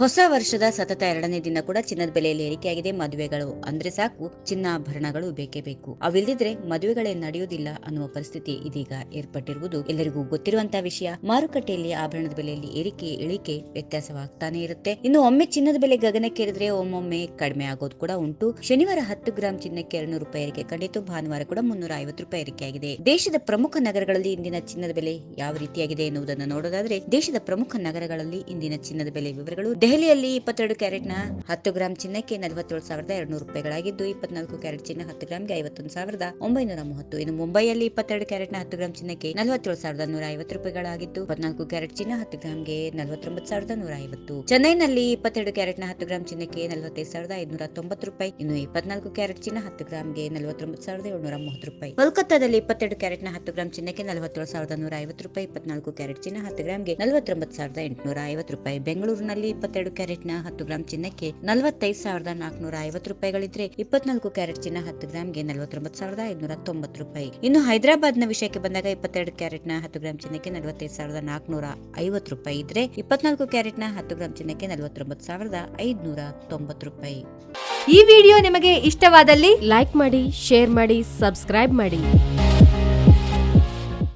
ಹೊಸ ವರ್ಷದ ಸತತ ಎರಡನೇ ದಿನ ಕೂಡ ಚಿನ್ನದ ಬೆಲೆಯಲ್ಲಿ ಏರಿಕೆಯಾಗಿದೆ. ಮದುವೆಗಳು ಅಂದ್ರೆ ಸಾಕು, ಚಿನ್ನಾಭರಣಗಳು ಬೇಕೇ ಬೇಕು. ಅವಿಲ್ಲದಿದ್ರೆ ಮದುವೆಗಳೇ ನಡೆಯುವುದಿಲ್ಲ ಅನ್ನುವ ಪರಿಸ್ಥಿತಿ ಇದೀಗ ಏರ್ಪಟ್ಟಿರುವುದು ಎಲ್ಲರಿಗೂ ಗೊತ್ತಿರುವಂತಹ ವಿಷಯ. ಮಾರುಕಟ್ಟೆಯಲ್ಲಿ ಆಭರಣದ ಬೆಲೆಯಲ್ಲಿ ಏರಿಕೆ, ಇಳಿಕೆ ವ್ಯತ್ಯಾಸವಾಗ್ತಾನೆ ಇರುತ್ತೆ. ಇನ್ನು ಒಮ್ಮೆ ಚಿನ್ನದ ಬೆಲೆ ಗಗನಕ್ಕೇರಿದ್ರೆ ಒಮ್ಮೊಮ್ಮೆ ಕಡಿಮೆ ಆಗೋದು ಕೂಡ ಉಂಟು. ಶನಿವಾರ ಹತ್ತು ಗ್ರಾಂ ಚಿನ್ನಕ್ಕೆ ಎರಡ್ನೂರು ರೂಪಾಯಿ ಏರಿಕೆ ಕಂಡಿತು. ಭಾನುವಾರ ಕೂಡ ಮುನ್ನೂರ ಐವತ್ತು ರೂಪಾಯಿ ಏರಿಕೆಯಾಗಿದೆ. ದೇಶದ ಪ್ರಮುಖ ನಗರಗಳಲ್ಲಿ ಇಂದಿನ ಚಿನ್ನದ ಬೆಲೆ ಯಾವ ರೀತಿಯಾಗಿದೆ ಎನ್ನುವುದನ್ನು ನೋಡೋದಾದ್ರೆ, ದೇಶದ ಪ್ರಮುಖ ನಗರಗಳಲ್ಲಿ ಇಂದಿನ ಚಿನ್ನದ ಬೆಲೆ ವಿವರಗಳು ದೆಹಲಿಯಲ್ಲಿ ಇಪ್ಪತ್ತೆರಡು ಕ್ಯಾರೆಟ್ನ ಹತ್ತು ಗ್ರಾಂ ಚಿನ್ನಕ್ಕೆ ನಲವತ್ತೇಳು ಸಾವಿರದ ಎರಡ್ನೂರು ರೂಪಾಯಿಗಳಾಗಿದ್ದು, ಇಪ್ಪತ್ನಾಲ್ಕು ಕ್ಯಾರೆಟ್ ಚಿನ್ನ ಹತ್ತು ಗ್ರಾಮ್ಗೆ ಐವತ್ತೊಂದು ಸಾವಿರದ ಒಂಬೈನೂರ ಮೂವತ್ತು. ಇನ್ನು ಮುಂಬೈಯಲ್ಲಿ ಇಪ್ಪತ್ತೆರಡು ಕ್ಯಾರೆಟ್ನ ಹತ್ತು ಗ್ರಾಂ ಚಿನ್ನಕ್ಕೆ ನಲವತ್ತೇಳು ಸಾವಿರದ ನೂರ ಐವತ್ತು ರೂಪಾಯಿಗಳಾಗಿದ್ದು, ಇಪ್ಪತ್ನಾಲ್ಕು ಕ್ಯಾರೆಟ್ ಚಿನ್ನ ಹತ್ತು ಗ್ರಾಮ್ಗೆ ನಲವತ್ತೊಂಬತ್ತು ಸಾವಿರದ ನೂರ ಐವತ್ತು ಚೆನ್ನೈನಲ್ಲಿ ಇಪ್ಪತ್ತೆರಡು ಕ್ಯಾರೆಟ್ನ ಹತ್ತು ಗ್ರಾಂ ಚಿನ್ನಕ್ಕೆ ನಲವತ್ತೈದು ಸಾವಿರದ ಐದುನೂರ ತೊಂಬತ್ತು ರೂಪಾಯಿ. ಇನ್ನು ಇಪ್ಪತ್ನಾಲ್ಕು ಕ್ಯಾರೆಟ್ ಚಿನ್ನ ಹತ್ತು ಗ್ರಾಮ್ಗೆ ನಲವತ್ತೊಂಬತ್ತು ಸಾವಿರದ ಏಳ್ನೂರ ಮೂವತ್ತು ರೂಪಾಯಿ. ಕೋಲ್ಕತ್ತಾದಲ್ಲಿ ಇಪ್ಪತ್ತೆರಡು ಕ್ಯಾರೆಟ್ನ ಹತ್ತು ಗ್ರಾಂ ಚಿನ್ನಕ್ಕೆ ನಲವತ್ತೇಳು ಸಾವಿರದ ನೂರ ಐವತ್ತು ರೂಪಾಯಿ. ಇಪ್ಪತ್ನಾಲ್ಕು ಕ್ಯಾರೆಟ್ ಚಿನ್ನ ಹತ್ತು ಗ್ರಾಮ್ಗೆ ನಲವತ್ತೊಂಬತ್ತು ಸಾವಿರದ ಎಂಟುನೂರ ಐವತ್ತು ರೂಪಾಯಿ. ಬೆಂಗಳೂರಿನಲ್ಲಿ ಇಪ್ಪತ್ತೆರಡು ಕ್ಯಾರೆಟ್ನ ಹತ್ತು ಗ್ರಾಂ ಚಿನ್ನಕ್ಕೆ ನಲವತ್ತೈದು ಸಾವಿರದ ನಾಲ್ಕುನೂರ ಐವತ್ತು ರೂಪಾಯಿಗಳಿದ್ರೆ ಇಪ್ಪತ್ನಾಲ್ಕು ಕ್ಯಾರೆಟ್ ಚಿನ್ನ ಹತ್ತು ಗ್ರಾಮ್ಗೆ ನಲವತ್ತೊಂಬತ್ತು ಸಾವಿರದ ಐದುನೂರ ತೊಂಬತ್ತು ರೂಪಾಯಿ. ಇನ್ನು ಹೈದರಾಬಾದ್ನ ವಿಷಯಕ್ಕೆ ಬಂದಾಗ ಇಪ್ಪತ್ತೆರಡು ಕ್ಯಾರೆಟ್ನ ಹತ್ತು ಗ್ರಾಂ ಚಿನ್ನಕ್ಕೆ ನಲವತ್ತೈದು ಸಾವಿರದ ನಾಲ್ಕುನೂರ ಐವತ್ತು ರೂಪಾಯಿ ಇದ್ರೆ ಇಪ್ಪತ್ನಾಲ್ಕು ಕ್ಯಾರೆಟ್ನ ಹತ್ತು ಗ್ರಾಂ ಚಿನ್ನಕ್ಕೆ ನಲವತ್ತೊಂಬತ್ತು ಸಾವಿರದ ಐದುನೂರ ತೊಂಬತ್ತು ರೂಪಾಯಿ. ಈ ವಿಡಿಯೋ ನಿಮಗೆ ಇಷ್ಟವಾದಲ್ಲಿ ಲೈಕ್ ಮಾಡಿ, ಶೇರ್ ಮಾಡಿ, ಸಬ್ಸ್ಕ್ರೈಬ್ ಮಾಡಿ.